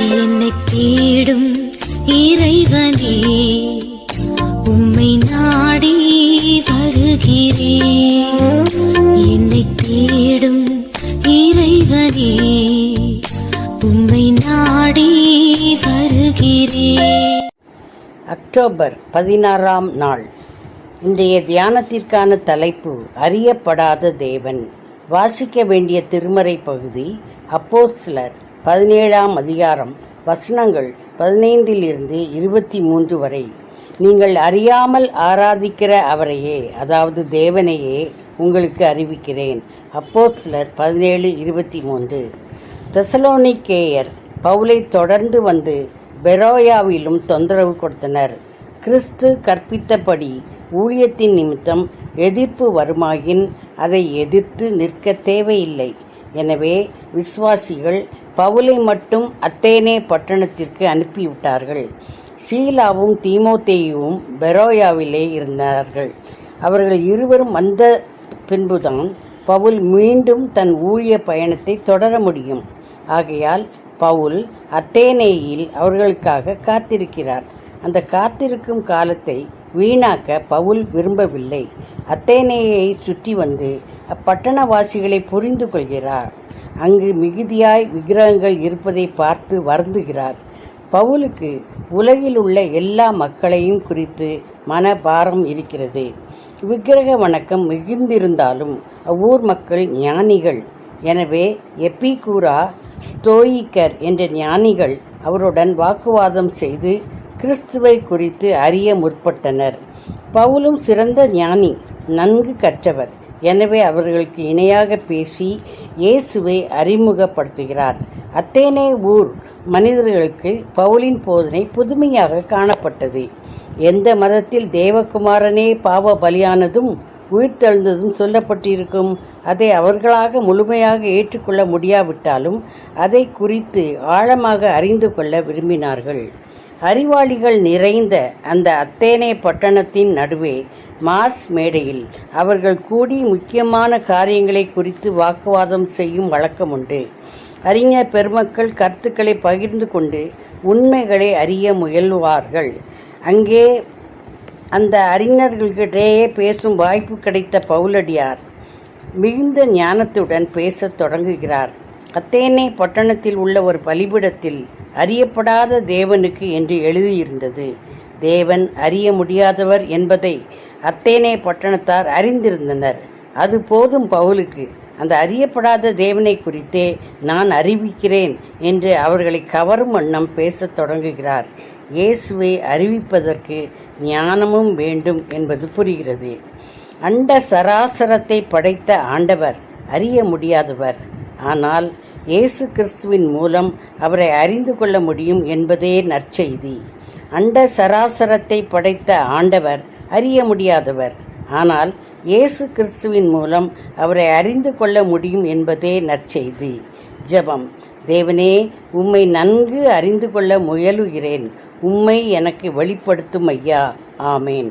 என்னை தேடும் இறைவனே உம்மை நாடி வருகிறேன் என்னை தேடும் இறைவனே உம்மை நாடி வருகிறேன் அக்டோபர் பதினாறாம் நாள். இன்றைய தியானத்திற்கான தலைப்பு அறியப்படாத தேவன். வாசிக்க வேண்டிய திருமறை பகுதி அப்போஸ்லர் பதினேழாம் அதிகாரம் வசனங்கள் பதினைந்திலிருந்து இருபத்தி மூன்று வரை. நீங்கள் அறியாமல் ஆராதிக்கிற அவரையே அதாவது தேவனையே உங்களுக்கு அறிவிக்கிறேன். அப்போஸ்லர் பதினேழு இருபத்தி மூன்று தெசலோனிக்கேயர் பவுலை தொடர்ந்து வந்து பெரோயாவிலும் தொந்தரவு கொடுத்தனர். கிறிஸ்து கற்பித்தபடி ஊழியத்தின் நிமித்தம் எதிர்ப்பு வருமாயின் அதை எதிர்த்து நிற்க தேவையில்லை. எனவே விசுவாசிகள் பவுலை மட்டும் அத்தேனே பட்டணத்திற்கு அனுப்பிவிட்டார்கள். ஷீலாவும் தீமோத்தேயுவும் பெரோயாவிலே இருந்தார்கள். அவர்கள் இருவரும் வந்த பின்புதான் பவுல் மீண்டும் தன் ஊழிய பயணத்தை தொடர முடியும். ஆகையால் பவுல் அத்தேனேயில் அவர்களுக்காக காத்திருக்கிறார். அந்த காத்திருக்கும் காலத்தை வீணாக்க பவுல் விரும்பவில்லை. அத்தேனேயை சுற்றி வந்து அப்பட்டணவாசிகளை புரிந்து கொள்கிறார். அங்கு மிகுதியாய் விக்கிரகங்கள் இருப்பதை பார்த்து வருந்துகிறார். பவுலுக்கு உலகில் உள்ள எல்லா மக்களையும் குறித்து மனபாரம் இருக்கிறது. விக்கிரக வணக்கம் மிகுந்திருந்தாலும் அவ்வூர் மக்கள் ஞானிகள். எனவே எப்பிகூரா ஸ்தோயிக்கர் என்ற ஞானிகள் அவருடன் வாக்குவாதம் செய்து கிறிஸ்துவை குறித்து அறிய முற்பட்டனர். பவுலும் சிறந்த ஞானி நன்கு கற்றவர். எனவே அவர்களுக்கு இணையாக பேசி இயேசுவை அறிமுகப்படுத்துகிறார். அத்தேனே ஊர் மனிதர்களுக்கு பவுலின் போதனை புதுமையாக காணப்பட்டது. எந்த மதத்தில் தேவகுமாரனே பாவ பலியானதும் உயிர்த்தெழுந்ததும் சொல்லப்பட்டிருக்கும் அதை அவர்களாக முழுமையாக ஏற்றுக்கொள்ள முடியாவிட்டாலும் அதை குறித்து ஆழமாக அறிந்து கொள்ள விரும்பினார்கள். அறிவாளிகள் நிறைந்த அந்த அத்தேனே பட்டணத்தின் நடுவே மார்ஸ் மேடையில் அவர்கள் கூடி முக்கியமான காரியங்களை குறித்து வாக்குவாதம் செய்யும் வழக்கம் உண்டு. அறிஞர் பெருமக்கள் கருத்துக்களை பகிர்ந்து கொண்டு உண்மைகளை அறிய முயல்வார்கள். அங்கே அந்த அறிஞர்களிடையே பேசும் வாய்ப்பு கிடைத்த பவுலடியார் மிகுந்த ஞானத்துடன் பேசத் தொடங்குகிறார். அத்தேனே பட்டணத்தில் உள்ள ஒரு பலிபிடத்தில் அறியப்படாத தேவனுக்கு என்று எழுதியிருந்தது. தேவன் அறிய முடியாதவர் என்பதை அத்தேனே பட்டணத்தார் அறிந்திருந்தனர். அது போதும் பவுலுக்கு. அந்த அறியப்படாத தேவனை குறித்தே நான் அறிவிக்கிறேன் என்று அவர்களை கவரும் வண்ணம் பேசத் தொடங்குகிறார். இயேசுவை அறிவிப்பதற்கு ஞானமும் வேண்டும் என்பது புரிகிறது. அண்ட சராசரத்தை படைத்த ஆண்டவர் அறிய முடியாதவர். ஆனால் இயேசு கிறிஸ்துவின் மூலம் அவரை அறிந்து கொள்ள முடியும் என்பதே நற்செய்தி. அண்ட சராசரத்தை படைத்த ஆண்டவர் அறிய முடியாதவர். ஆனால் இயேசு கிறிஸ்துவின் மூலம் அவரை அறிந்து கொள்ள முடியும் என்பதே நற்செய்தி. ஜெபம். தேவனே உம்மை நன்கு அறிந்து கொள்ள முயலுகிறேன். உம்மை எனக்கு வெளிப்படுத்தும் ஐயா. ஆமேன்.